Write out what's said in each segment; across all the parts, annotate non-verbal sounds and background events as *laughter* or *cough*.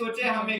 So 我们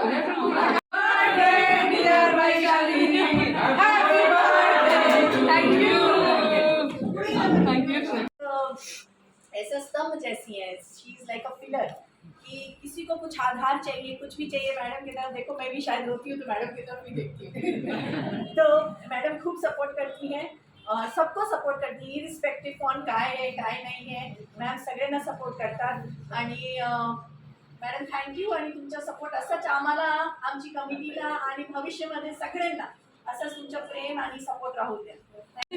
आधार चाहिए कुछ भी चाहिए मैडम की तरफ देखो मैं भी शायद होती हूँ तो मैडम की तरफ भी देखती हूँ। *laughs* तो मैडम खूप सपोर्ट करती हैं और सबको सपोर्ट करती है रिस्पेक्टिव्ह कोण काय आहे काय नाही आहे मॅम सगळ्यांना सपोर्ट करतात. आणि मॅडम थँक्यू आणि तुमचा सपोर्ट असाच आम्हाला आमची कमिटीला आणि भविष्यामध्ये सगळ्यांना असंच तुमचं प्रेम आणि सपोर्ट राहू द्या.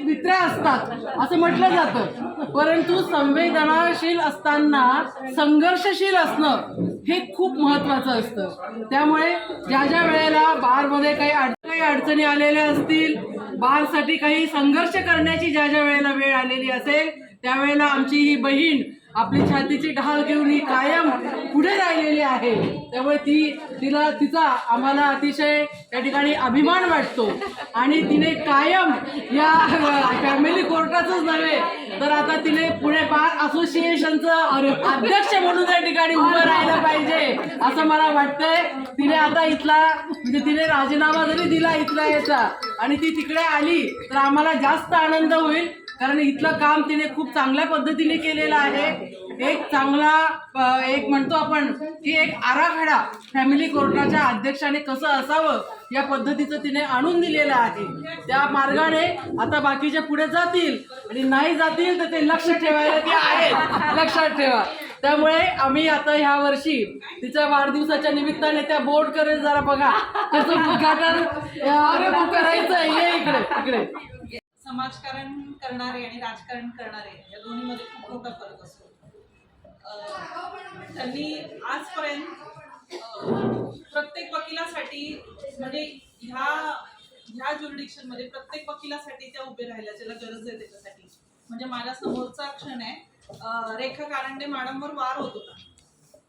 भित्र्या असतात. असं म्हटलं जातं. परंतु संवेदनाशील असताना संघर्षशील असणं हे खूप महत्वाचं असतं. त्यामुळे ज्या ज्या वेळेला बारमध्ये काही काही अडचणी आलेल्या असतील बारसाठी काही संघर्ष करण्याची ज्या ज्या वेळेला वेळ आलेली असेल त्यावेळेला आमची ही बहीण आपली छातीची ढाल घेऊन ही कायम पुढे राहिलेली आहे. त्यामुळे ती तिला तिचा आम्हाला अतिशय त्या ठिकाणी अभिमान वाटतो. आणि तिने कायम या फॅमिली कोर्टाचंच नव्हे तर आता तिने पुणे बार असोसिएशनचं अध्यक्ष म्हणून त्या ठिकाणी उभं राहिलं पाहिजे असं मला वाटतंय. तिने आता इथला म्हणजे तिने राजीनामा जरी दिला इथला याचा आणि ती तिकडे आली तर आम्हाला जास्त आनंद होईल. कारण इथलं काम तिने खूप चांगल्या पद्धतीने केलेलं आहे. एक चांगला एक म्हणतो आपण की एक आराखडा फॅमिली कोर्टाच्या अध्यक्षाने कसं असावं या पद्धतीचं तिने आणून दिलेलं आहे. त्या मार्गाने आता बाकीचे पुढे जातील आणि नाही जातील तर ते लक्ष ठेवायला ते आहेत. लक्षात ठेवा. त्यामुळे आम्ही आता ह्या वर्षी तिच्या वाढदिवसाच्या निमित्ताने त्या बोर्डकडे जरा बघा. त्याचं उद्घाटन करायचं आहे. इकडे इकडे. समाजकारण करणारे आणि राजकारण करणारे या दोन्हीमध्ये खूप मोठा फरक असतो. त्यांनी आजपर्यंत प्रत्येक वकिलासाठी म्हणजे ह्या ह्या ज्युरिडिक्शनमध्ये प्रत्येक वकिलासाठी त्या उभे राहिल्या ज्याला गरज आहे त्याच्यासाठी. म्हणजे माझ्या समोरचा क्षण आहे रेखा कारंडे मॅडमवर वार होत होता.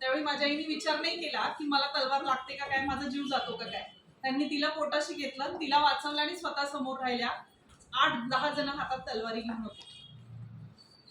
त्यावेळी माझ्या आईने विचार नाही केला की मला तलवार लागते का काय माझा जीव जातो का काय. त्यांनी तिला पोटाशी घेतलं तिला वाचवलं आणि स्वतः समोर राहिल्या. आठ दहा जण हातात तलवारी घेऊन होते.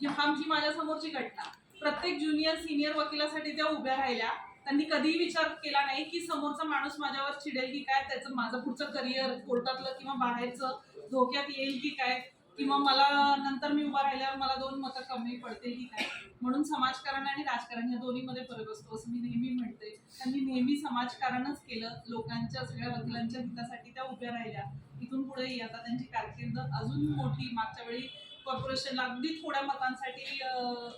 ही आमची माझ्या समोरची घटना. प्रत्येक ज्युनियर सिनियर वकिलासाठी त्या उभ्या राहिल्या. त्यांनी कधीही विचार केला नाही की समोरचा माणूस माझ्यावर चिडेल की काय त्याचं माझं पुढचं करिअर कोर्टातलं किंवा बाहेरचं धोक्यात येईल की काय. किंवा मला नंतर मी उभा राहिल्यावर मला दोन मतं कमी पडतील ही काय म्हणून समाजकारण आणि राजकारण या दोन्हीमध्ये फरक असतो असं मी नेहमी म्हणते. त्यांनी नेहमी समाजकारणच केलं लोकांच्या सगळ्या वकिलांच्या हितासाठी त्या उभ्या राहिल्या. इथून पुढेही आता त्यांची कारकीर्द अजून मोठी. मागच्या वेळी कॉर्पोरेशनला अगदी थोड्या मतांसाठी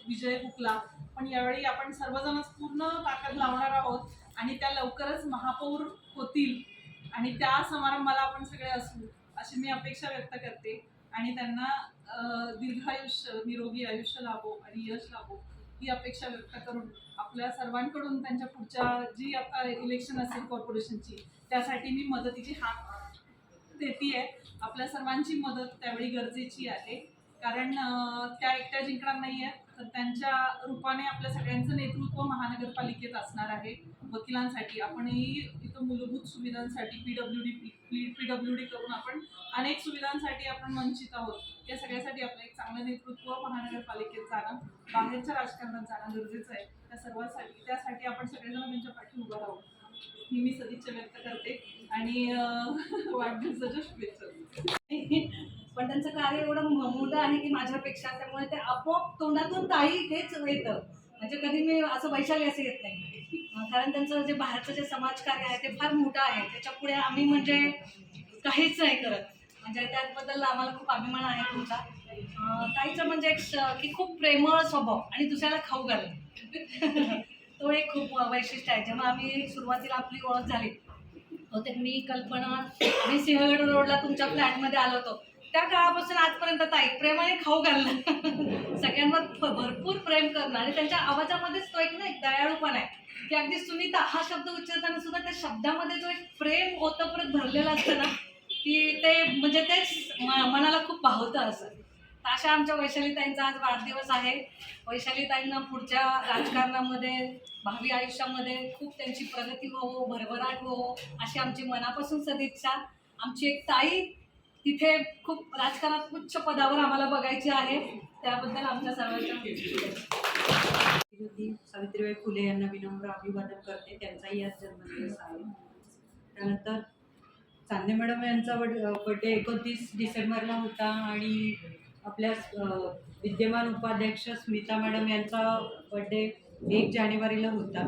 विजय हुकला. पण यावेळी आपण सर्वजणच पूर्ण ताकद लावणार आहोत आणि त्या लवकरच महापौर होतील. आणि त्या समारंभाला आपण सगळे असू अशी मी अपेक्षा व्यक्त करते. आणि त्यांना दीर्घायुष्य निरोगी आयुष्य लाभो आणि यश लाभो ही अपेक्षा व्यक्त करून आपल्या सर्वांकडून त्यांच्या पुढच्या जी आता इलेक्शन असेल कॉर्पोरेशनची त्यासाठी मी मदतीची हात देते आहे आपल्या सर्वांची मदत त्यावेळी गरजेची आहे. कारण त्या एकट्या जिंकणार नाही आहेत तर त्यांच्या रूपाने आपल्या सगळ्यांचं नेतृत्व महानगरपालिकेत असणार आहे वकिलांसाठी. आपणही इथं मूलभूत सुविधांसाठी P W D P W D करून आपण अनेक सुविधांसाठी आपण वंचित आहोत. या सगळ्यासाठी आपलं एक चांगलं नेतृत्व महानगरपालिकेत जाणं बाहेरच्या राजकारणात जाणं गरजेचं आहे. त्या सर्वांसाठी त्यासाठी आपण सगळेजण त्यांच्या पाठी उभं राहू. ही मी सदिच्छा व्यक्त करते. आणि *laughs* वाढदिवसाच्या शुभेच्छा. पण त्यांचं कार्य एवढं मोठं आहे की माझ्यापेक्षा त्यामुळे ते आपोआप तोंडातून काही हेच येतं. म्हणजे कधी मी असं वैशाली असं येत नाही. कारण त्यांचं जे बाहेरचं जे समाजकार्य आहे ते फार मोठं आहे. त्याच्या पुढे आम्ही म्हणजे काहीच नाही करत. म्हणजे त्याबद्दल आम्हाला खूप अभिमान आहे तुमचा. ताईचं म्हणजे एक की खूप प्रेमळ स्वभाव आणि दुसऱ्याला खाऊ घालणं. *laughs* तो एक खूप वैशिष्ट्य आहे. जेव्हा आम्ही सुरुवातीला आपली ओळख झाली होते मी कल्पना मी सिंहगड रोडला तुमच्या फ्लॅटमध्ये आलो होतो. त्या काळापासून आजपर्यंत ताई प्रेमाने खाऊ घालणं. सगळ्यांवर भ- भरपूर प्रेम करणं आणि त्यांच्या आवाजामध्येच तो एक ना एक दयाळूपणा आहे. की अगदी सुनीता हा शब्द उच्चारताना सुद्धा त्या शब्दामध्ये जो एक प्रेम ओतप्रत भरलेलं असतं ना की ते म्हणजे तेच मनाला खूप भावतं असं. तर अशा आमच्या वैशालीताईंचा आज वाढदिवस आहे. वैशालीताईंना पुढच्या राजकारणामध्ये भावी आयुष्यामध्ये खूप त्यांची प्रगती हो भरभराट हो अशी आमची मनापासून सदिच्छा. आमची एक ताई तिथे खूप राजकारणात उच्च पदावर आम्हाला बघायचे आहे. त्याबद्दल आमच्या सर्वांच्या सावित्रीबाई फुले यांना विनम्र अभिवादन करते. त्यांचाही आज जन्मदिवस आहे. त्यानंतर चांदे मॅडम यांचा बड्डे एकोणतीस डिसेंबरला होता आणि आपल्या विद्यमान उपाध्यक्ष स्मिता मॅडम यांचा बड्डे एक जानेवारीला होता.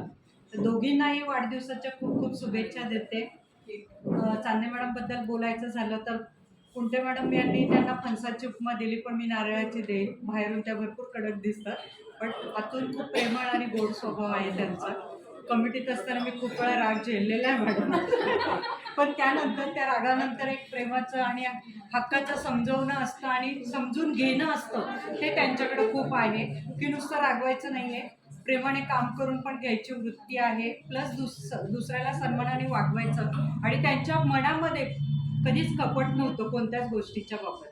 तर दोघींनाही वाढदिवसाच्या खूप खूप शुभेच्छा देते. चांदे मॅडमबद्दल बोलायचं झालं तर कुंटे मॅडम यांनी त्यांना फणसाची उपमा दिली पण मी नारळाची देईल. बाहेरून त्या भरपूर कडक दिसतात. पण आतून खूप प्रेमळ आणि गोड स्वभाव आहे त्यांचा. कमिटीत असताना मी खूप वेळा राग झेललेला आहे मॅडम. पण त्यानंतर त्या रागानंतर एक प्रेमाचं आणि हक्काचं समजवणं असतं आणि समजून घेणं असतं हे त्यांच्याकडे खूप आहे. की नुसतं रागवायचं नाही आहे प्रेमाने काम करून पण घ्यायची वृत्ती आहे. प्लस दुस दुसऱ्याला सन्मानाने वागवायचं. आणि त्यांच्या मनामध्ये कधीच कपट नव्हतं कोणत्याच गोष्टीच्या बाबत.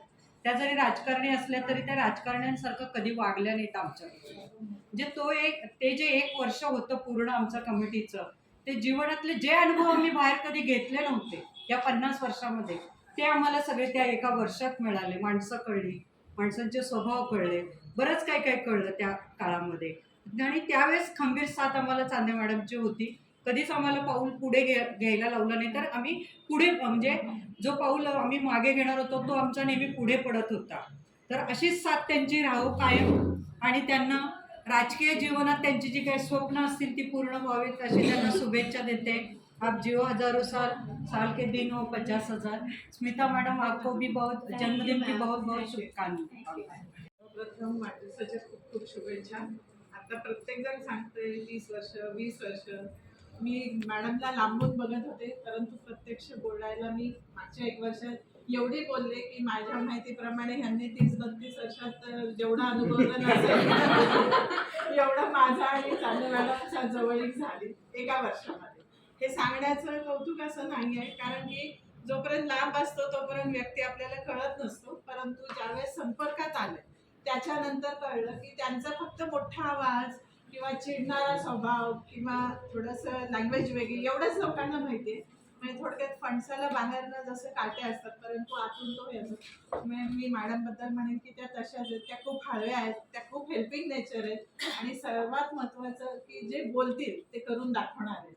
त्या जरी राजकारणी असल्या तरी त्या राजकारण्यांसारखं कधी वागल्या नाहीत आमच्याकडे. जे तो एक ते जे एक वर्ष होतं पूर्ण आमचं कमिटीचं ते जीवनातले जे अनुभव आम्ही बाहेर कधी घेतले नव्हते या पन्नास वर्षामध्ये ते आम्हाला सगळे त्या एका वर्षात मिळाले. माणसं कळली माणसांचे स्वभाव कळले बरंच काय काय कळलं त्या काळामध्ये. आणि त्यावेळेस खंबीर साथ आम्हाला चांदे मॅडमची होती. कधीच आम्हाला पाऊल पुढे घे घ्यायला लावलं नाही. तर आम्ही पुढे म्हणजे जो पाऊल आम्ही मागे घेणार होतो तो आमचा नेहमी पुढे पडत होता. तर अशीच साथ त्यांची राहो कायम. आणि त्यांना राजकीय जीवनात त्यांची जी काही स्वप्न असतील ती पूर्ण व्हावीत अशी त्यांना शुभेच्छा देते. आप जिओ हजारों साल साल के दिन हो पचास हजार. स्मिता मैडम आपको भी बहुत जन्मदिन की बहुत बहुत शुभकामनाएं. प्रथम वाढदिवसाच्या खूप खूप शुभेच्छा. आता प्रत्येक जण सांगतोय तीस वर्ष वीस वर्ष. मी मॅडमला लांबून बघत होते परंतु प्रत्यक्ष बोलायला मी मागच्या एक वर्षात एवढे बोलले की माझ्या माहितीप्रमाणे ह्यांनी तीस बत्तीस वर्षात जेवढा अनुभवलं नसेल एवढा माझा आणि चांदे मॅडमच्या जवळीक झाली एका वर्षामध्ये. हे सांगण्याचं कौतुक असं नाही आहे कारण की जोपर्यंत लांब असतो तोपर्यंत व्यक्ती आपल्याला कळत नसतो परंतु ज्यावेळेस संपर्कात आले त्याच्यानंतर कळलं की त्यांचा फक्त मोठा आवाज किंवा चिडणारा स्वभाव किंवा थोडंसं लँग्वेज वेगळी एवढंच लोकांना माहिती आहे. म्हणजे थोडक्यात फणसाला बाहेरनं जसं काटे असतात परंतु आतून तो हे असतो. म्हणजे मी मॅडमबद्दल म्हणेन की त्या तशाच आहेत त्या खूप हळव्या आहेत त्या खूप हेल्पिंग नेचर आहेत आणि सर्वात महत्त्वाचं की जे बोलतील ते करून दाखवणार आहेत.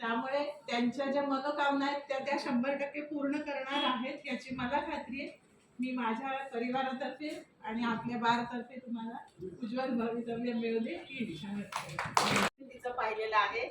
त्यामुळे त्यांच्या ज्या मनोकामना आहेत त्या त्या शंभर टक्के पूर्ण करणार आहेत याची मला खात्री आहे. मी माझ्या परिवारातर्फे आणि आपल्या बारतर्फे तुम्हाला उज्ज्वल भवितव्य मिळू दे ही इच्छा व्यक्त तिचं पाहिलेलं आहे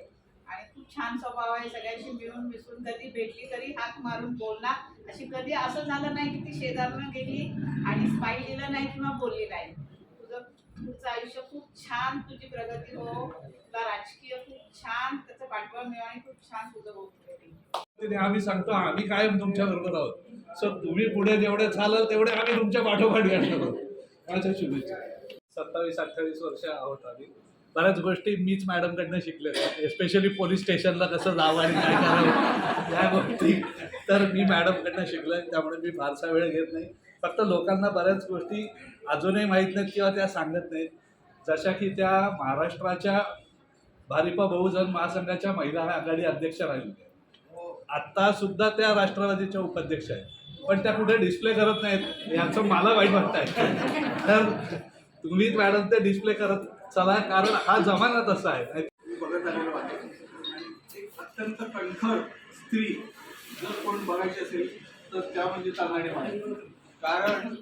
आणि खूप छान स्वभाव आहे. सगळ्यांशी मिळून मिसळून कधी भेटली तरी हाक मारून बोलणार. अशी कधी असं झालं नाही की ती शेजारनं गेली आणि पाहिलेलं नाही किंवा बोलली नाही. तुझं तुझं आयुष्य खूप छान तुझी प्रगती हो. तुला राजकीय खूप छान त्याचं पाठबळ मिळव आणि खूप छान तुझं होत आम्ही सांगतो आम्ही कायम तुमच्या बरोबर आहोत. सो तुम्ही पुढे जेवढे चालाल तेवढे आम्ही तुमच्या पाठोपाठ येणार आहोत माझ्या शुभेच्छा. सत्तावीस अठ्ठावीस वर्ष आहोत आम्ही. बऱ्याच गोष्टी मीच मॅडमकडनं शिकलेल्या एस्पेशली पोलीस स्टेशनला कसं जावं आणि काय करावं या गोष्टी. तर मी मॅडमकडनं शिकलोय त्यामुळे मी फारसा वेळ घेत नाही. फक्त लोकांना बऱ्याच गोष्टी अजूनही माहीत नाहीत किंवा त्या सांगत नाहीत. जशा की त्या महाराष्ट्राच्या भारिपा बहुजन महासंघाच्या महिला आघाडी अध्यक्ष राहिल्या आत्ता सुद्धा त्या राष्ट्रवादीच्या उपाध्यक्ष आहेत. पण त्या कुठे डिस्प्ले करत नाहीत. याचं मला वाईट वाटत आहे तर तुम्ही मॅडम ते डिस्प्ले करत चला कारण हा जमाना तसा आहे. बघत आलेलो आहे. एक अत्यंत कणखर स्त्री जर कोण बघायची असेल तर त्या म्हणजे तानाडे कारण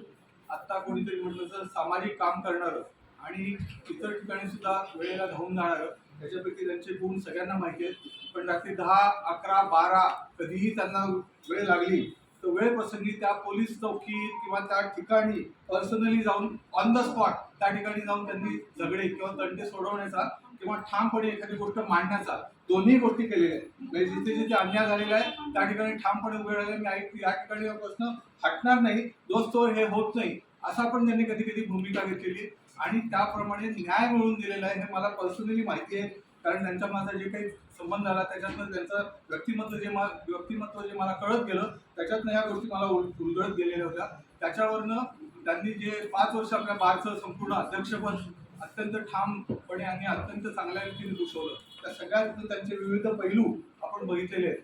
आत्ता कोणीतरी म्हटलं तर सामाजिक काम करणारं आणि इतर ठिकाणी सुद्धा वेळेला धावून जाणारं त्याच्यापैकी त्यांचे गुण सगळ्यांना माहिती आहेत. पण रात्री दहा अकरा बारा कधीही त्यांना वेळ लागली तर वेळप्रसंगी त्या पोलीस चौकीत किंवा त्या ठिकाणी पर्सनली जाऊन ऑन द स्पॉट त्या ठिकाणी जाऊन त्यांनी झगडे किंवा तंटे सोडवण्याचा किंवा ठामपणे एखादी गोष्ट मांडण्याचा दोन्ही गोष्टी केलेल्या आहेत. म्हणजे जिथे जिथे अन्याय झालेला आहे त्या ठिकाणी ठामपणे उभे राहिले. मी ऐक- या ठिकाणी प्रश्न हटणार नाही. दोस्तोर हे होत नाही. असा पण त्यांनी कधी कधी भूमिका घेतलेली आणि त्याप्रमाणे न्याय मिळवून दिलेला आहे हे मला पर्सनली माहिती आहे. कारण त्यांचा माझा जे काही संबंध आला त्याच्यातनं त्यांचं व्यक्तिमत्व जे मा व्यक्तिमत्व जे मला कळत गेलं त्याच्यातनं या गोष्टी मला उल उलगडत गेलेल्या होत्या. त्याच्यावरनं त्यांनी जे पाच वर्ष आपल्या बारचं संपूर्ण अध्यक्षपद अत्यंत ठामपणे आणि अत्यंत चांगल्या रीतीने भूषवलं. त्या सगळ्यात त्यांचे विविध पैलू आपण बघितलेले आहेत.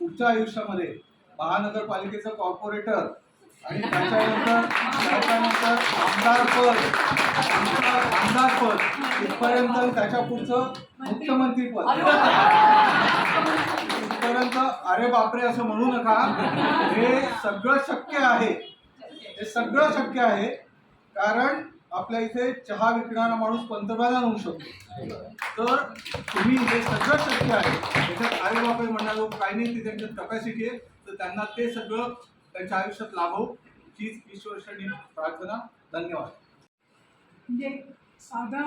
पुढच्या आयुष्यामध्ये महानगरपालिकेचं कॉर्पोरेटर आणि त्याच्यानंतर त्याच्यानंतर आमदार इथपर्यंत त्याच्या पुढचं मुख्यमंत्री पद इथपर्यंत अरे बापरे असं म्हणू नका. हे सगळं शक्य आहे. हे सगळं शक्य आहे. कारण आपल्या इथे चहा विकणारा माणूस पंतप्रधान होऊ शकतो. तर तुम्ही हे सगळं शक्य आहे. त्याच्यात अरे बापरे म्हणणारो काही नाही ती त्यांच्यात कपॅसिटी आहे. तर त्यांना ते सगळं त्यांच्या आयुष्यात लाभो. हीच ईश्वरशनी प्रार्थना. धन्यवाद. म्हणजे साधा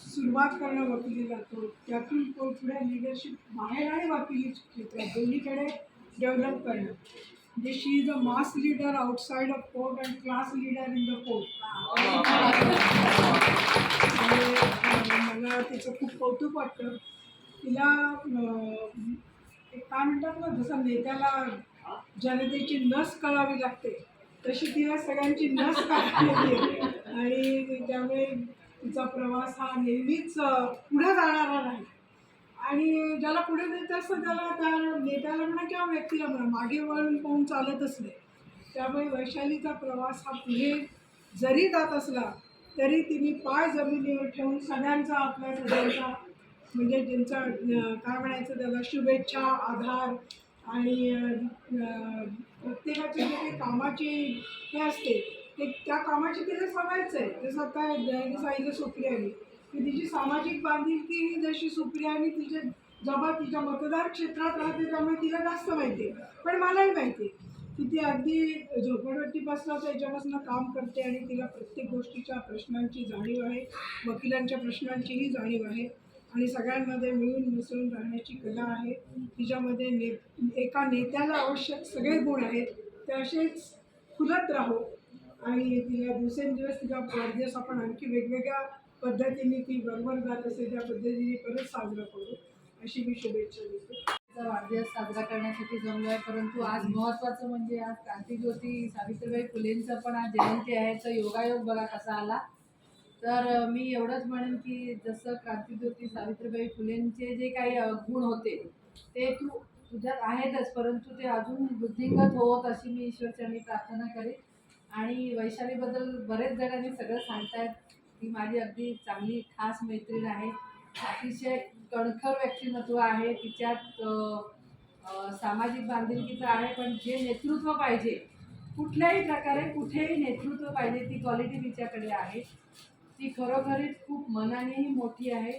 सुरुवात करणं वकिली जातो त्यातून पु- पुढे लिडरशिप बाहेर आणि वकिली क्षेत्रात दोन्हीकडे डेव्हलप करणं. म्हणजे she is a mass leader outside of court and class leader in the court मला तिचं खूप कौतुक वाटतं. तिला एक काय म्हणतात ना जसं नेत्याला जनतेची नस कळावी लागते. तशी तिला सगळ्यांची नस काढली आणि त्यामुळे तिचा प्रवास हा नेहमीच पुढे जाणारा नाही. आणि ज्याला पुढे नेत असतं त्याला त्या नेत्याला म्हणा किंवा व्यक्तीला म्हणा मागे वळून पाहून चालतच नाही. त्यामुळे वैशालीचा प्रवास हा पुढे जरी जात असला तरी तिने पाय जमिनीवर ठेवून सगळ्यांचा आपल्या सगळ्यांचा म्हणजे ज्यांचा काय म्हणायचं त्याला शुभेच्छा आधार आणि प्रत्येकाची जे काही कामाची हे असते ते त्या कामाची तिला सवयच आहे. जसं आता दयानी सांगितलं आली की तिची सामाजिक बांधिलकी ही जशी आणि तिच्या जबा तिच्या मतदार क्षेत्रात राहते त्यामुळे तिला जास्त माहिती आहे. पण मलाही माहिती आहे की ती अगदी झोपडपट्टीपासून त्याच्यापासून काम करते आणि तिला प्रत्येक गोष्टीच्या प्रश्नांची जाणीव आहे वकिलांच्या प्रश्नांचीही जाणीव आहे. आणि सगळ्यांमध्ये मिळून मिसळून राहण्याची कला आहे. तिच्यामध्ये ने एका नेत्याला आवश्यक सगळे गुण आहेत. ते असेच खुलत राहो. आणि तिला दिवसेंदिवस तिचा वाढदिवस आपण आणखी वेगवेगळ्या पद्धतीने ती बरोबर जात असेल त्या पद्धतीने परत साजरा करू. अशी मी शुभेच्छा देते. वाढदिवस साजरा करण्यासाठी जमलो आहे. परंतु आज महत्त्वाचं म्हणजे आज क्रांतीज्योती सावित्रीबाई फुलेंचं पण आज जयंती आहे. तर योगायोग बघा कसा आला. तर मी एवढंच म्हणेन की जसं क्रांतीज्योती सावित्रीबाई फुलेंचे जे काही गुण होते ते तू तुझ्यात आहेतच परंतु ते अजून वृद्धिंगत होत अशी मी ईश्वरचरणी प्रार्थना करेन. आणि वैशालीबद्दल बरेच जणांनी सगळं सांगतायत. ती माझी अगदी चांगली खास मैत्रीण आहे. अतिशय कणखर व्यक्तिमत्व आहे. तिच्यात सामाजिक बांधिलकी तर आहे पण जे नेतृत्व पाहिजे कुठल्याही प्रकारे कुठेही नेतृत्व पाहिजे ती क्वालिटी तिच्याकडे आहे. ती खरोखरीच खूप मनानेही मोठी आहे.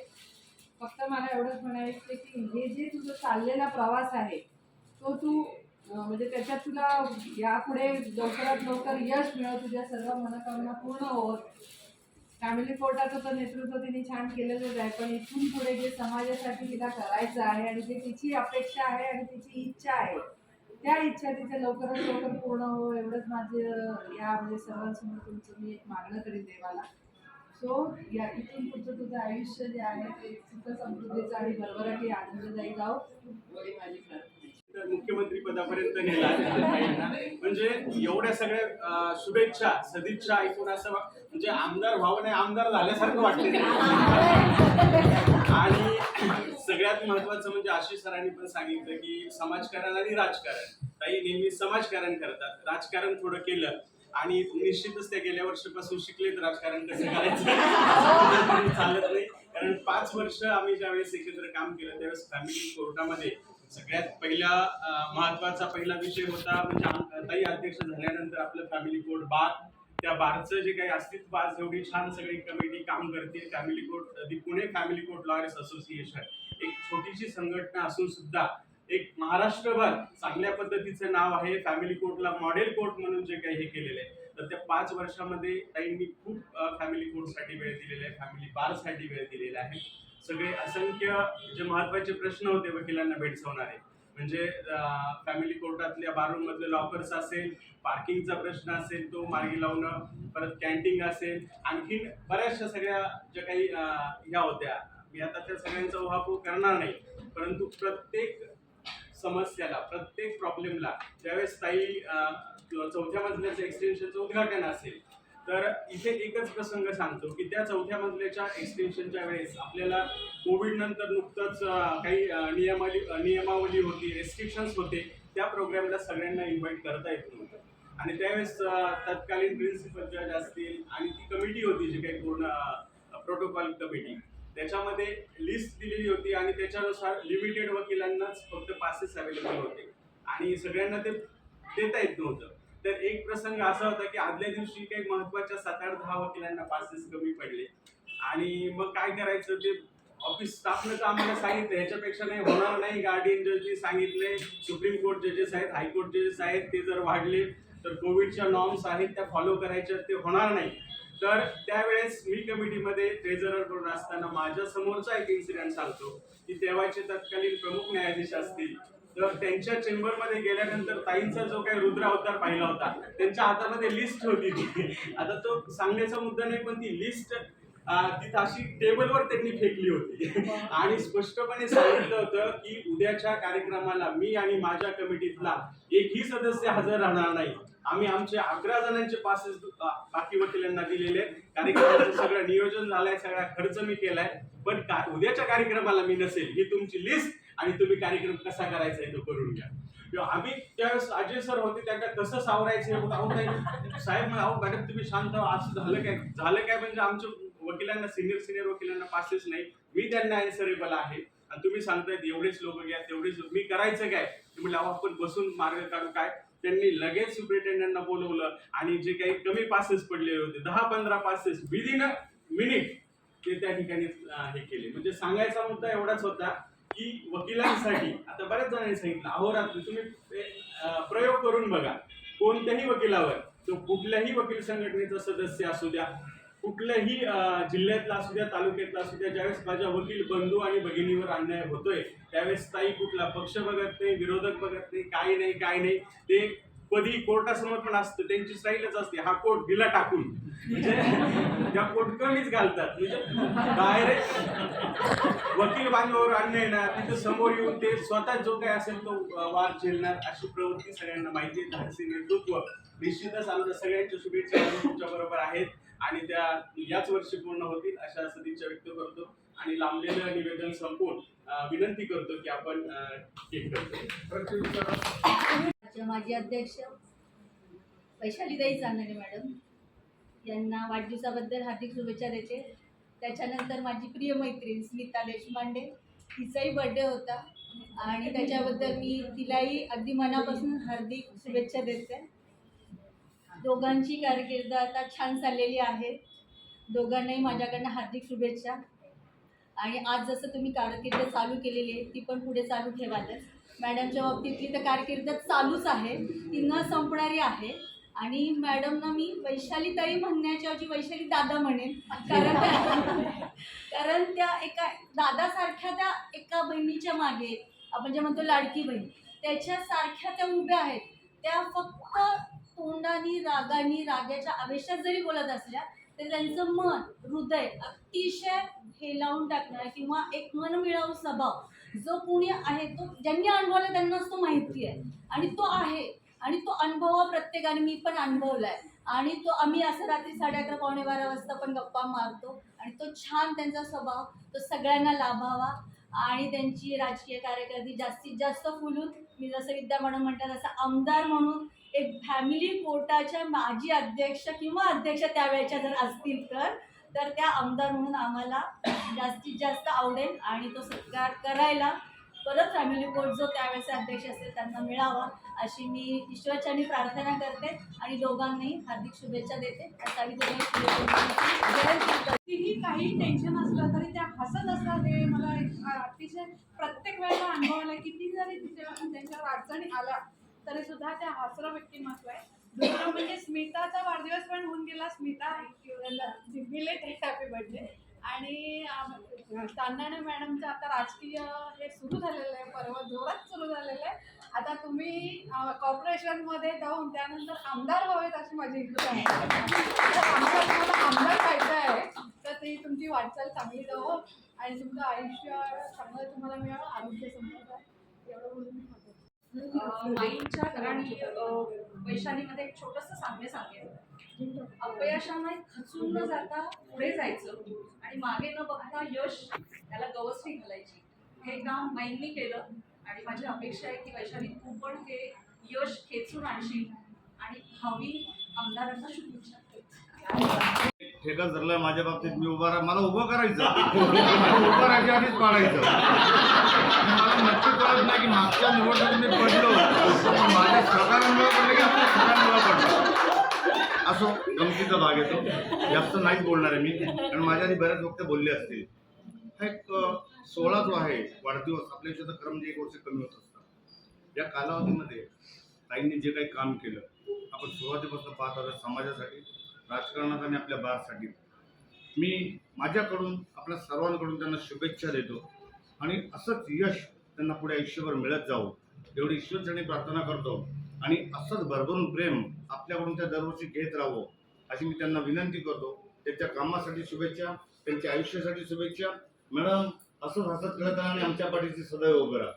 फक्त मला एवढंच म्हणायचं की हे जे तुझं चाललेला प्रवास आहे तो तू म्हणजे त्याच्यात तुला यापुढे लवकरात लवकर यश मिळव तुझ्या सर्व मनोकामना पूर्ण होत फॅमिली कोर्टाचं तर नेतृत्व तिने छान केलेलंच आहे पण इथून पुढे जे समाजासाठी तिला करायचं आहे आणि जे तिची अपेक्षा आहे आणि तिची इच्छा आहे त्या इच्छा तिच्या लवकरात लवकर पूर्ण हो एवढंच माझं या म्हणजे सर्वांसमोर तुमचं मी एक मागणं करीन देवाला. सो या इथून पुढचं तुझं आयुष्य जे आहे ते सुख समृद्धीचं आणि भरभराटी आनंददायी जाओ एवढी माझी प्रार्थना मुख्यमंत्री पदापर्यंत नेला. म्हणजे एवढ्या सगळ्या शुभेच्छा सदिच्छा ऐकून असं म्हणजे आमदार व्हावं नाही आमदार झाल्यासारखं वाटते आणि सगळ्यात महत्वाचं म्हणजे आशिष सरांनी पण सांगितलं की समाजकारण आणि राजकारण. ताई नेहमी समाजकारण करतात. राजकारण थोडं केलं आणि निश्चितच त्या गेल्या वर्षापासून शिकलेत राजकारण कसं *laughs* करायचं. चालत नाही. कारण पाच वर्ष आम्ही ज्यावेळेस एकत्र काम केलं त्यावेळेस फॅमिली कोर्टामध्ये सगळ्यात पहिला महत्त्वाचा पहिला विषय होता. म्हणजे ताई अध्यक्ष झाल्यानंतर आपलं फॅमिली कोर्ट बार. त्या बारचं जे काही अस्तित्व आज एवढी छान सगळी कमिटी काम करते. Family court the Pune family court lawyers association एक छोटीशी संघटना असून सुद्धा एक महाराष्ट्रभर चांगल्या पद्धतीचं नाव आहे. फॅमिली कोर्टला मॉडेल कोर्ट म्हणून जे काही हे केलेलं आहे. तर त्या पाच वर्षामध्ये ताईंनी खूप फॅमिली कोर्टसाठी वेळ दिलेला आहे. फॅमिली बारसाठी वेळ दिलेला आहे. सगळे असंख्य जे महत्त्वाचे प्रश्न होते वकिलांना भेडसवणारे म्हणजे फॅमिली कोर्टातल्या बारूममधले लॉकर्स असेल पार्किंगचा प्रश्न असेल तो मार्गी लावणं परत कॅन्टीन असेल आणखीन बऱ्याचशा सगळ्या ज्या काही ह्या होत्या. मी आता त्या सगळ्यांचा उहापोह करणार नाही. परंतु प्रत्येक समस्याला प्रत्येक प्रॉब्लेमला ज्यावेळेस ताई चौथ्या मजल्याचं एक्सटेन्शनचं उद्घाटन असेल तर इथे एकच प्रसंग सांगतो की त्या चौथ्या मजल्याच्या एक्सटेन्शनच्या वेळेस आपल्याला कोविड नंतर नुकतंच काही नियमावली नियमावली होती रेस्ट्रिक्शन्स होते त्या प्रोग्रामला सगळ्यांना इन्व्हाइट करता येत नव्हतं. आणि त्यावेळेस तत्कालीन प्रिन्सिपल जज असतील आणि ती कमिटी होती जी काही पूर्ण प्रोटोकॉल कमिटी त्याच्यामध्ये लिस्ट दिलेली होती आणि त्याच्यानुसार लिमिटेड वकिलांनाच फक्त पासेस अवेलेबल होते. आणि सगळ्यांना ते देता येत नव्हतं. तर एक प्रसंग असा होता की आदल्या दिवशी काही महत्त्वाच्या सात आठ दहा वकिलांना पासेस कमी पडले. आणि मग काय करायचं ते ऑफिस स्टाफनं तर आम्हाला सांगितलं ह्याच्यापेक्षा नाही होणार नाही. गार्डियन जजनी सांगितले सुप्रीम कोर्ट जजेस आहेत हायकोर्ट जजेस आहेत ते जर वाढले तर कोविडच्या नॉर्म्स आहेत त्या फॉलो करायच्या ते होणार नाही. तर त्यावेळेस मी कमिटीमध्ये ट्रेझरर करून असताना माझ्या समोरचा एक इन्सिडेंट सांगतो. की तेव्हाचे तत्कालीन प्रमुख न्यायाधीश असतील. तर त्यांच्या चेंबरमध्ये गेल्यानंतर ताईंचा जो काही रुद्र अवतार पाहिला होता त्यांच्या हातामध्ये लिस्ट होती ती. आता तो सांगण्याचा मुद्दा नाही पण ती लिस्ट ती अशी टेबलवर त्यांनी फेकली होती. आणि स्पष्टपणे सांगितलं होतं की उद्याच्या कार्यक्रमाला मी आणि माझ्या कमिटीतला एकही सदस्य हजर राहणार नाही. आम्ही आमचे अकरा जणांचे पासेस बाकी वकिलांना दिलेले कार्यक्रमाचं सगळं नियोजन झालंय सगळा खर्च मी केलाय. पण का उद्याच्या कार्यक्रमाला मी नसेल ही तुमची लिस्ट आणि तुम्ही कार्यक्रम कसा करायचा आहे तो करून घ्या. आम्ही त्यावेळेस अजय सर होते त्यांना कसं सावरायचं हे साहेब मग अहो मॅडम तुम्ही शांत असं झालं काय? झालं काय म्हणजे आमच्या वकिलांना सिनियर सिनियर वकिलांना पासेस नाही. मी त्यांना अनसरेबल आहे. आणि तुम्ही सांगतायत एवढेच लोक घ्या तेवढेच मी करायचं काय? म्हणजे म्हणलं आपण बसून मार्ग काढू काय? त्यांनी लगेच सुप्रिटेंडंटना बोलवलं आणि जे काही कमी पासेस पडलेले होते दहा पंधरा पासेस विदिन अ मिनिट ते त्या ठिकाणी हे केले. म्हणजे सांगायचा मुद्दा एवढाच होता की वकिलांसाठी आता बऱ्याच जणांनी सांगितलं अहोरात्र तुम्ही प्रयोग करून बघा. कोणत्याही वकिलावर तो कुठल्याही वकील संघटनेचा सदस्य असू द्या कुठल्याही जिल्ह्यातला असू द्या तालुक्यातला असू द्या ज्यावेळेस माझ्या वकील बंधू आणि भगिनीवर अन्याय होतोय त्यावेळेस ताई कुठला पक्ष बघत नाही विरोधक बघत नाही काही नाही काय नाही ते कधी कोर्टासमोर पण असतं त्यांची स्टाईलच असते हा कोर्ट दिला टाकून. म्हणजे त्या कोर्ट कमीच घालतात. म्हणजे डायरेक्ट वकील बांधवावर अन्याय ना तिथं समोर येऊन ते स्वतः जो काय असेल तो वाद झेलणार अशी प्रवृत्ती सगळ्यांना माहिती धाडसी नेतृत्व निश्चितच आमच्या सगळ्यांच्या शुभेच्छा तुमच्या बरोबर आहेत. आणि त्या याच वर्षी पूर्ण होतील अशा सदिच्छा व्यक्त करतो. आणि लांबलेलं निवेदन संपवून विनंती करतो की आपण केक करतो. माजी अध्यक्ष वैशालीताई चांदणे मॅडम यांना वाढदिवसाबद्दल हार्दिक शुभेच्छा देते. त्याच्यानंतर माझी प्रिय मैत्रीण स्मिता देशपांडे तिचाही बर्थडे होता. आणि त्याच्याबद्दल मी तिलाही अगदी मनापासून हार्दिक शुभेच्छा देते. दोघांची कारकीर्द आता छान चाललेली आहे. दोघांनाही माझ्याकडनं हार्दिक शुभेच्छा. आणि आज जसं तुम्ही कारकीर्द चालू केलेली आहे ती पण पुढे चालू ठेवालच. मॅडमच्या बाबतीतली तर कारकीर्द चालूच आहे. ती न संपणारी आहे. आणि मॅडमना मी वैशाली ताई म्हणण्याच्या जी वैशाली दादा म्हणेन. कारण कारण त्या एका दादासारख्या त्या एका बहिणीच्या मागे आपण जे म्हणतो लाडकी बहीण त्याच्यासारख्या त्या उभ्या आहेत. त्या फक्त तोंडानी रागानी रागाच्या आवेशात जरी बोलत असल्या तरी त्यांचं मन हृदय अतिशय हेलावून टाकणार किंवा एक मनमिळावू स्वभाव जो कुणी आहे तो ज्यांनी अनुभवला त्यांनाच तो माहिती आहे. आणि तो आहे. आणि तो अनुभव प्रत्येकाने मी पण अनुभवलाय. आणि तो आम्ही असं रात्री साडे अकरा पावणे बारा वाजता पण गप्पा मारतो. आणि तो छान त्यांचा स्वभाव तो सगळ्यांना लाभावा. आणि त्यांची राजकीय कार्यकर्ती जास्तीत जास्त फुलून मी जसं विद्या मॅडम म्हणतात तसं आमदार म्हणून एक फॅमिली कोर्टाच्या माजी अध्यक्ष किंवा अध्यक्ष त्यावेळेच्या जर असतील तर तर त्या आमदार म्हणून आम्हाला जास्तीत जास्त आवडेल आणि तो सत्कार करायला परत फॅमिली कोर्ट जो त्यावेळेचा अध्यक्ष असेल त्यांना मिळावा अशी मी ईश्वरचरणी प्रार्थना करते आणि दोघांनाही हार्दिक शुभेच्छा देते. कितीही काही टेन्शन असलं तरी त्या हसत असतात हे मला एक अतिशय प्रत्येक वेळेला अनुभवायला किती जरी तिथे त्यांच्यावर अडचणी आल्या तरी सुद्धा त्या हसरं व्यक्तिमत्व आहे. दुसरं म्हणजे स्मिताचा वाढदिवस पण होऊन गेला. स्मिता बिलेट हॅपी बर्थडे आणि अं, मॅडमचं आता राजकीय हे सुरू झालेलं आहे. पर्व जोरात सुरू झालेलं आहे. आता तुम्ही कॉर्पोरेशनमध्ये जाऊन त्यानंतर आमदार व्हावेत अशी माझी इच्छा आहे. आमदार तुम्हाला आमदार व्हायचं आहे तर ती तुमची वाटचाल चांगली जाऊ आणि तुमचं आयुष्य चांगलं तुम्हाला मिळावं. आरोग्य समजा एवढं बोलून माईंच्या घराणी वैशालीमध्ये एक छोटंसं साम्य सांगेल अपयशाने खचून न जाता पुढे जायचं आणि मागे न बघता यश त्याला गवसणी घालायची. हे काम माईंनी केलं आणि माझी अपेक्षा आहे की वैशाली तू पण हे यश खेचून आणशील आणि हवी आमदारांना शुभेच्छा. ठेका धरलाय माझ्या बाबतीत मी उभा राहा मला उभं करायचं. उभं राहायच्या आधीच पाडायचं. मला नक्की कळत नाही की मागच्या निवडणुकीत मी पडलो. माझ्या सरकारांमुळे पडले की आपल्या सरकारमुळे पडलो. असो गमतीचा भाग येतो जास्त नाहीच बोलणार आहे मी. कारण माझ्या आधी बऱ्याच वक्त बोलले असतील. हा एक सोहळा जो आहे वाढदिवस आपल्या इथे क्रम म्हणजे एक वर्ष कमी होत असतात या कालावधीमध्ये ताईंनी जे काही काम केलं आपण सुरुवातीपासून पाहत आहोत समाजासाठी. राजकारणात आणि आपल्या बारसाठी. मी माझ्याकडून आपल्या सर्वांकडून त्यांना शुभेच्छा देतो आणि असंच यश त्यांना पुढे आयुष्यभर मिळत जावं. एवढी ईश्वरचरणी प्रार्थना करतो आणि असंच भरभरून प्रेम आपल्याकडून त्या दरवर्षी घेत राहावं अशी मी त्यांना विनंती करतो. त्यांच्या कामासाठी शुभेच्छा त्यांच्या आयुष्यासाठी शुभेच्छा. मॅडम असंच हसत खेळत राहा आणि आमच्या पाठीची सदैव उभं राहा.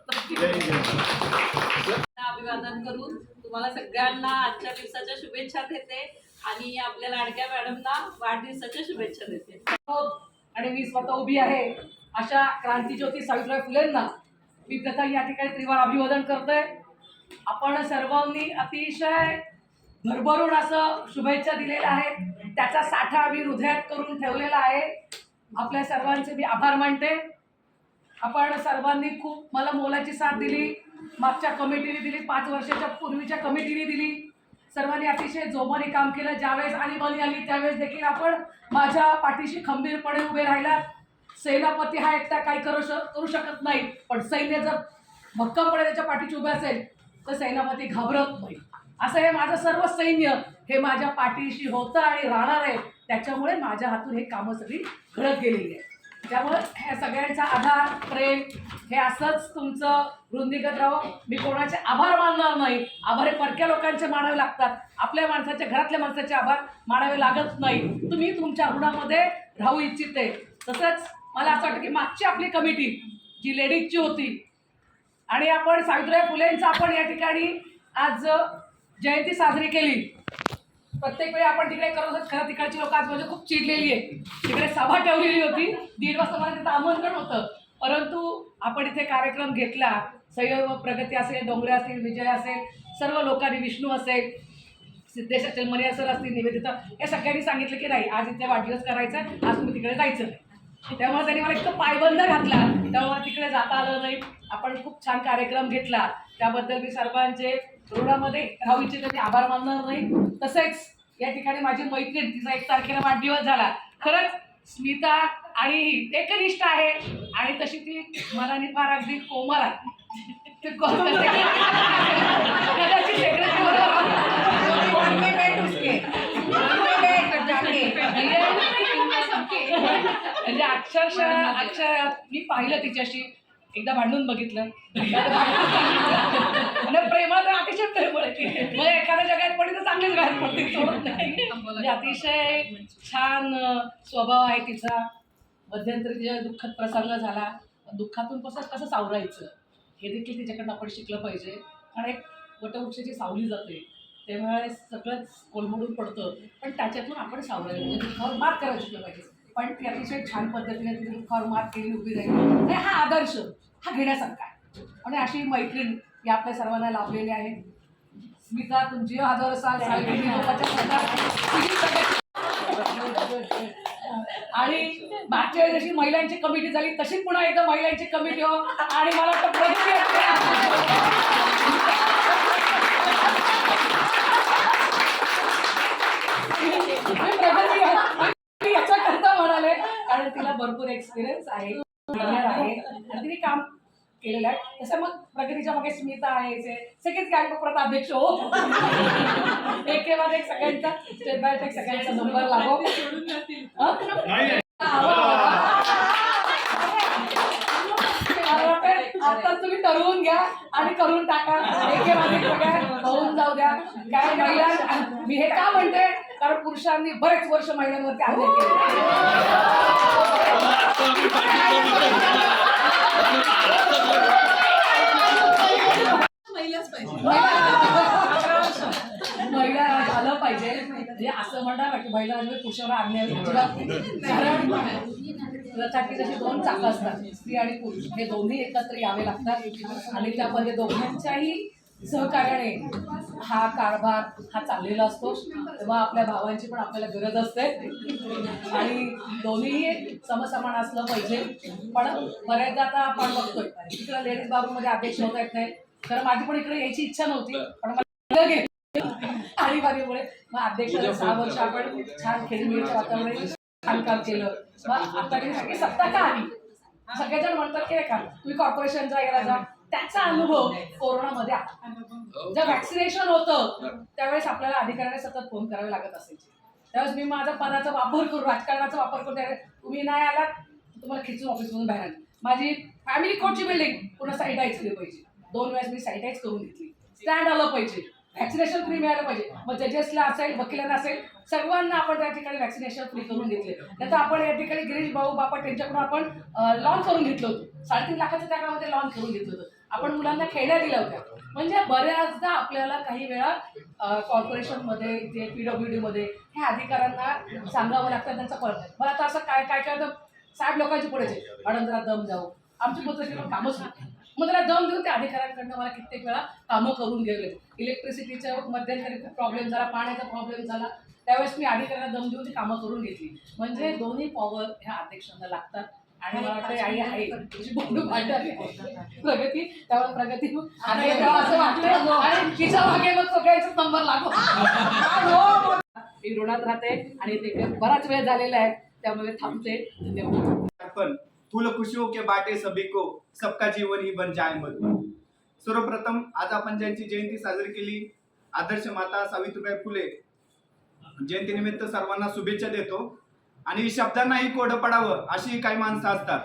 अभिवादन करून तुम्हाला सगळ्यांना आजच्या दिवसाच्या शुभेच्छा देते. आणि आपल्या लाडक्या मॅडमना वाढदिवसाच्या शुभेच्छा देते. हो, आणि मी स्वतः उभी आहे अशा क्रांतीज्योती सावित्रीबाई फुलेंना. मी प्रथम या ठिकाणी त्रिवार अभिवादन करतोय. आपण सर्वांनी अतिशय भरभरून असं शुभेच्छा दिलेल्या आहेत. त्याचा साठा आम्ही हृदयात करून ठेवलेला आहे. आपल्या सर्वांचे मी आभार मानते. आपण सर्वांनी खूप मला मोलाची साथ दिली. मागच्या कमिटीने दिली पाच वर्षाच्या पूर्वीच्या कमिटीने दिली. सर्वांनी अतिशय जोमाने काम केलं. ज्यावेळेस आणीबाणी आली त्यावेळेस देखील आपण माझ्या पाठीशी खंबीरपणे उभे राहिला सेनापती हा एकटा काही करू शक करू शकत नाही पण सैन्य जर भक्कमपणे त्याच्या पाठीशी उभे असेल तर सेनापती घाबरत नाही. असं हे माझं सर्व सैन्य हे माझ्या पाठीशी होतं आणि राहणार आहे. त्याच्यामुळे माझ्या हातून हे कामं सगळी घडत गेलेली आहे त्यामुळे ह्या सगळ्यांचा आधार प्रेम हे असंच तुमचं वृंदीगत राहो. मी कोणाचे आभार मानणार नाही. आभार हे परक्या लोकांचे मानावे लागतात. आपल्या माणसाचे घरातल्या माणसाचे आभार मानावे लागत नाही. तुम्ही तुमच्या ऋणामध्ये राहू इच्छिते. तसंच मला असं वाटतं की मागची आपली कमिटी जी लेडीजची होती आणि आपण सावित्रीबाई फुलेंचं आपण या ठिकाणी आज जयंती साजरी केली. प्रत्येक वेळी आपण तिकडे करत होतो खरं तिकडची लोक आज म्हणजे खूप चिडलेली आहे तिकडे सभा ठेवलेली होती. दीड वाजता मला तिथं आमंत्रण होतं. परंतु आपण इथे कार्यक्रम घेतला. सहयोग प्रगती असेल डोंगरे असतील विजय असेल सर्व लोकांनी विष्णू असेल सिद्धेश असेल मनिया सर असतील निवेदिता या सगळ्यांनी सांगितलं की नाही आज इथे वाढदिवस करायचा आहे, आज तुम्ही तिकडे जायचं नाही. त्यामुळे त्यांनी मला इतकं पायबंद घातला. त्यामुळे मला तिकडे जाता आलं नाही. आपण खूप छान कार्यक्रम घेतला. त्याबद्दल मी सर्वांचे ऋणामध्ये राहू इच्छित आभार मानणार नाही. तसेच या ठिकाणी माझी मैत्रीण तिचा एक तारखेला वाढदिवस झाला. खरंच स्मिता आणि ही एकनिष्ठ आहे. आणि तशी ती मनाने फार अगदी कोमल आहे. ते कदाचित म्हणजे अक्षरशः अक्षर मी पाहिलं तिच्याशी. एकदा भांडून बघितलं. प्रेमात अतिशय प्रेमळ आहे. एखाद्या जगात पडते तर चांगलीच बाहेर पडते सोडत नाही. म्हणजे अतिशय छान स्वभाव आहे तिचा. मध्यंतरी तिच्या दुःखद प्रसंग झाला. दुःखातून कसं कसं सावरायचं? हे देखील तिच्याकडनं आपण शिकलं पाहिजे. कारण एक वटवृक्षाची सावली जाते. त्यामुळे सगळंच कोलमडून पडतं. पण त्याच्यातून आपण सावरायला म्हणजे दुःखावर मात करायला शिकलं पाहिजे. पण ती अतिशय छान पद्धतीने तिथे दुःखावर मात केली उभी राहिली. आणि हा आदर्श हा घेण्यासारखा आहे. आणि अशी मैत्रीण या आपल्या सर्वांना लाभलेली आहे. स्मिता तुमची हजार असाल लोकांच्या आणि मागच्या वेळेस जशी महिलांची कमिटी झाली तशी पुन्हा एकदा महिलांची कमिटी हो. आणि मला वाटतं भरपूर एक्सपिरियन्स आहे. तिने काम केलेलं आहे. तसं मग प्रगतीच्या मागे स्मिता आहे सगळेच गँग परत अध्यक्ष हो. एक सगळ्यांचा स्टेप बाय स्टेप सगळ्यांचा नंबर लागो. हो, हो. आता तुम्ही ठरवून घ्या आणि करून टाका. एके बाद एक सगळ्या होऊन जाऊ द्या. काय महिला मी हे का म्हणते? कारण पुरुषांनी बरेच वर्ष महिलांवरती अन्याय केले. महिलाच पाहिजे. महिला झालं पाहिजे. म्हणजे असं म्हणणार ना की महिला म्हणजे पुरुषाला नाही. कारण रथाची जशी दोन चाकं असतात स्त्री आणि पुरुष हे दोन्ही एकत्र यावे लागतात. आणि त्यामध्ये दोघांच्याही सहकार्याने हा कारभार हा चाललेला असतो. तेव्हा आपल्या भावांची पण आपल्याला गरज असते. आणि दोन्हीही समसमान असलं पाहिजे. पण बऱ्याचदा आता आपण बघतोय. इकडे लेडीज बाबूमध्ये अध्यक्ष होता येत नाही. तर माझी पण इकडे यायची इच्छा नव्हती. पण मला गेली आणीबाणीमुळे. मग अध्यक्ष सहा वर्ष आपण छान खेळीमेळीच्या काम केलं. मग आता सत्ता का आली? सगळेजण म्हणतात की का तुम्ही कॉर्पोरेशनचा याला जा. त्याचा अनुभव कोरोनामध्ये आला. जेव्हा वॅक्सिनेशन होतं त्यावेळेस आपल्याला अधिकाऱ्याने सतत फोन करावे लागत असायचे. त्यावेळेस मी माझा पदाचा वापर करून राजकारणाचा वापर करून तुम्ही नाही आलात तुम्हाला खिचून ऑफिसमधून बाहेर आली माझी फॅमिली कोर्टची बिल्डिंग पुन्हा सॅनिटाईज केली पाहिजे. दोन वेळेस मी सॅनिटाईज करून घेतली. स्टँड आलं पाहिजे. व्हॅक्सिनेशन फ्री मिळालं पाहिजे. मग जजेसला असेल वकिलांना असेल सर्वांना आपण त्या ठिकाणी व्हॅक्सिनेशन फ्री करून घेतले. नंतर आपण या ठिकाणी गिरीश भाऊ बापट यांच्याकडून आपण लॉन्च करून घेतलं होतं. साडेतीन लाखाच्या त्याच्यामध्ये लॉन्च करून घेतलं होतं. आपण मुलांना खेळण्या दिल्या होत्या म्हणजे बऱ्याचदा आपल्याला काही वेळा कॉर्पोरेशनमध्ये जे पी डब्ल्यू डीमध्ये ह्या अधिकाऱ्यांना सांगावं लागतं त्यांचा कळत. नाही मला तर असं काय काय काय होतं, साहेब लोकांची पुढे मॅडम जरा दम जाऊ हो. आमची पद्धतीनं कामच नाही. मग त्याला दम देऊन त्या अधिकाऱ्यांकडनं मला कित्येक वेळा कामं करून गेले. इलेक्ट्रिसिटीच्या मध्यंतरी खूप प्रॉब्लेम झाला पाण्याचा प्रॉब्लेम झाला त्यावेळेस मी अधिकाऱ्यांना दम देऊन ती कामं करून घेतली. म्हणजे दोन्ही पॉवर ह्या अध्यक्षांना लागतात. आणि मला वाटतं आई आहे *laughs* तुझी बोलू वाटत प्रगती त्यामुळे प्रगती तेव्हा असं वाटतं आणि तिच्यामागे मग सगळ्यांचा नंबर लागो *laughs* मी ऋणात राहते आणि ते बराच वेळ झालेला आहे त्यामुळे थांबते. धन्यवाद. अर्पण फूल खुशियों के बाटे सभी को सबका जीवन ही बन जाए मधुर सर्वप्रथम आज आपण ज्यांची जयंती साजरी केली आदर्श माता सावित्रीबाई फुले जयंतीनिमित्त सर्वांना शुभेच्छा देतो. आणि शब्दांनाही कोडं पडावं अशी काही माणसं असतात.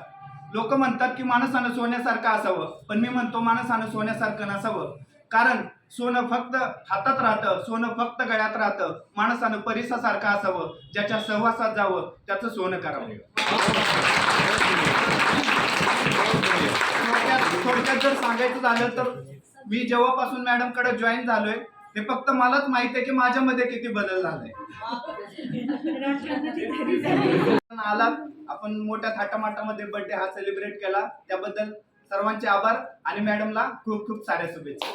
लोक म्हणतात की माणसानं सोन्यासारखं असावं पण मी म्हणतो माणसानं सोन्यासारखं नसावं. कारण सोनं फक्त हातात राहतं सोनं फक्त गळ्यात राहतं. माणसानं परिसासारखं असावं ज्याच्या सहवासात जावं त्याचं सोनं करावं. थोडक्यात जर सांगायचं झालं तर मी जेव्हापासून मॅडमकडे जॉईन झालोय हे फक्त मलाच माहिती आहे की माझ्यामध्ये किती बदल झालाय आला आपण मोठ्या थाटामाटामध्ये बर्थडे हा सेलिब्रेट केला. त्याबद्दल सर्वांचे आभार आणि मॅडमला खूप खूप साऱ्या शुभेच्छा.